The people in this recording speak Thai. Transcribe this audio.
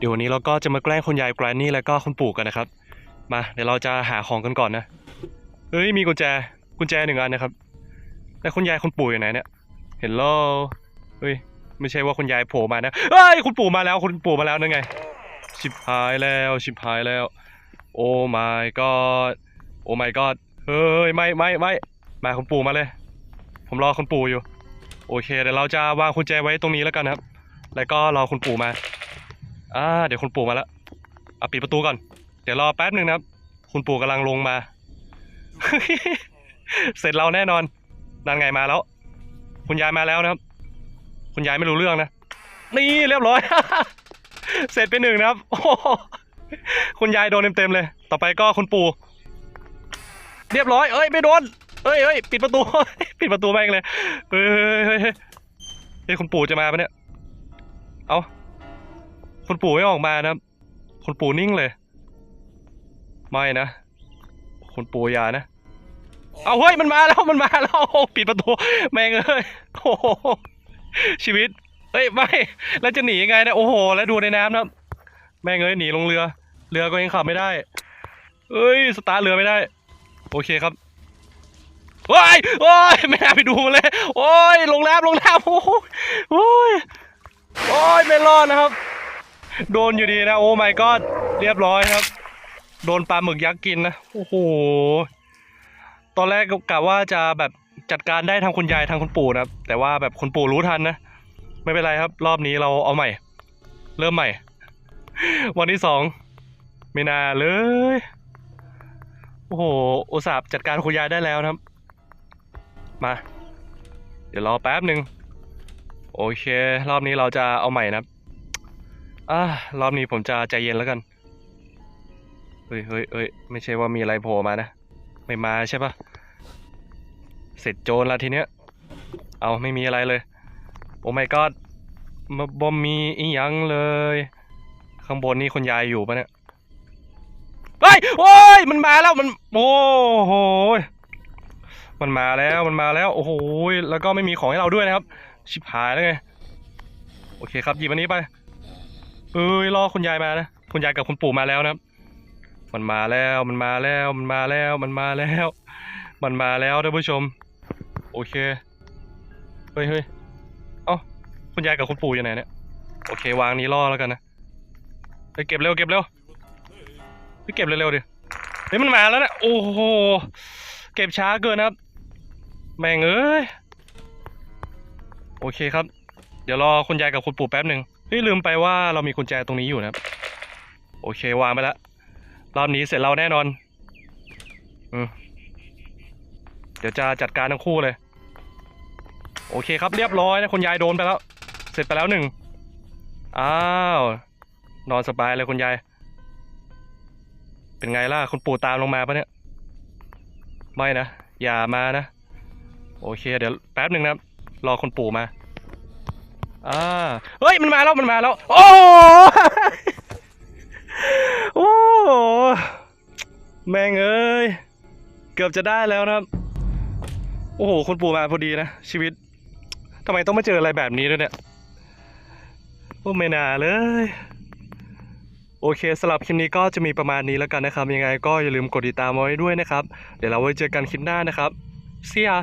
เดี๋ยววันนี้เราก็จะมาแกล้งคุณยายแกรนนี่แล้วก็คุณปู่กันนะครับ มาเดี๋ยวเราจะหาของกันก่อนนะเฮ้ยมีกุญแจกุญแจหนึ่งอันนะครับแต่คุณยายคุณปู่อยู่ไหนเนี่ยเห็นโลเฮ้ยไม่ใช่ว่าคุณยายโผล่มานะเฮ้ยคุณปู่มาแล้วคุณปู่มาแล้วนั่นไง ชิบหายแล้วชิบหายแล้ว โอ้ my god โอ้ my god เฮ้ยไม่ไม่ไม่มาคุณปู่มาเลย ผมรอคุณปู่อยู่ โอเคเดี๋ยวเราจะวางกุญแจไว้ตรงนี้แล้วกันนะครับ แล้วก็รอคุณปู่มา อ่าเดี๋ยวคุณปู่มาแล้วเอาปิดประตูก่อน เดี๋ยวรอแป๊บหนึ่งนะครับ คุณปู่กำลังลงมา เสร็จเราแน่นอนนั่นไงมาแล้ว คุณยายมาแล้วนะครับ คุณยายไม่รู้เรื่องนะ นี่เรียบร้อย เสร็จไปหนึ่งนะครับโอ้โหคุณยายโดนเต็มๆเลย ต่อไปก็คุณปู่ เรียบร้อย เอ้ยไม่โดน เอ้ยเอ้ยปิดประตู ปิดประตูแม่งเลย เฮ้ยเฮ้ยเฮ้ยเฮ้ยคุณปู่จะมาปะเนี่ย เอา คุณปู่ไม่ออกมานะคุณปู่นิ่งเลย ไม่นะคุณปู่ยานะ เอาเฮ้ยมันมาแล้วมันมาแล้วปิดประตูแม่งเอ้ยโอ้โหชีวิตเอ้ยไม่แล้วจะหนียังไงนะโอ้โห แล้วดูในน้ำนะแม่งเอ้ยหนีลงเรือ เรือก็ยังขับไม่ได้เอ้ยสตาร์เรือไม่ได้ โอเคครับโอ้ยโอ้ยไม่น่าไปดูเลย โอ้ยลงน้ำลงน้ำโอ้โหโอ้ยโอ้ยไม่รอดนะครับ โดนอยู่ดีนะ โอ้ my god เรียบร้อยครับ โดนปลาหมึกยักษ์กินนะ โอ้โห ตอนแรกก็กะว่าจะแบบจัดการได้ทางคุณยายทางคุณปู่นะครับ แต่ว่าแบบคุณปู่รู้ทันนะ ไม่เป็นไรครับ รอบนี้เราเอาใหม่ เริ่มใหม่ วันที่สองไม่น่าเลย โอ้โห อุตส่าห์จัดการคุณยายได้แล้วนะครับ มา เดี๋ยวรอแป๊บหนึ่งโอเค รอบนี้เราจะเอาใหม่นะครับ อ่ารอบนี้ผมจะใจเย็นแล้วกัน เฮ้ยเฮ้ยเฮ้ยไม่ใช่ว่ามีอะไรโผล่มานะ ไม่มาใช่ปะเสร็จโจรละทีเนี้ย เอาไม่มีอะไรเลย โอ้ my god มาบอมมีอีหยังเลย ข้างบนนี่คุณยายอยู่ปะเนี่ยเฮ้ยโอ้ยมันมาแล้วมันโอ้โหมันมาแล้วมันมาแล้ว โอ้โหแล้วก็ไม่มีของให้เราด้วยนะครับ ชิบหายแล้วไง โอเคครับหยิบอันนี้ไป เอ้ยรอคุณยายมานะ คุณยายกับคุณปู่มาแล้วนะมันมาแล้วมันมาแล้วมันมาแล้วมันมาแล้ว มันมาแล้วท่านผู้ชม โอเคเฮ้ยเฮ้ยเอ้าคุณยายกับคุณปู่อยู่ไหนเนี่ยโอเควางนี้ล่อแล้วกันนะไปเก็บเร็วเก็บเร็วไปเก็บเร็วๆดิเฮ้ยมันมาแล้วนะโอ้โหเก็บช้าเกินนะครับ แม่งเอ้ยโอเคครับ เดี๋ยวรอคุณยายกับคุณปู่แป๊บหนึ่ง เฮ้ยลืมไปว่าเรามีกุญแจตรงนี้อยู่นะครับ โอเควางไปแล้วรอบนี้เสร็จเราแน่นอนอืเดี๋ยวจะจัดการทั้งคู่เลย โอเคครับเรียบร้อยนะคุณยายโดนไปแล้ว เสร็จไปแล้วหนึ่งอ้าว นอนสบายเลยคุณยาย เป็นไงล่ะคุณปู่ตามลงมาปะเนี่ย ไม่นะ อย่ามานะ โอเค เดี๋ยวแป๊บหนึ่งนะครับรอคุณปู่มา อ่าเฮ้ยมันมาแล้วมันมาแล้ว โอ้โหโอ้แม่งเอ้ยเกือบจะได้แล้วนะครับ โอ้โหคุณปู่มาพอดีนะ ชีวิตทำไมต้องมาเจออะไรแบบนี้ด้วยเนี่ยโอ้ไม่น่าเลย โอเคสำหรับคลิปนี้ก็จะมีประมาณนี้แล้วกันนะครับ ยังไงก็อย่าลืมกดติดตามไว้ด้วยนะครับ เดี๋ยวเราไว้เจอกันคลิปหน้านะครับ See ya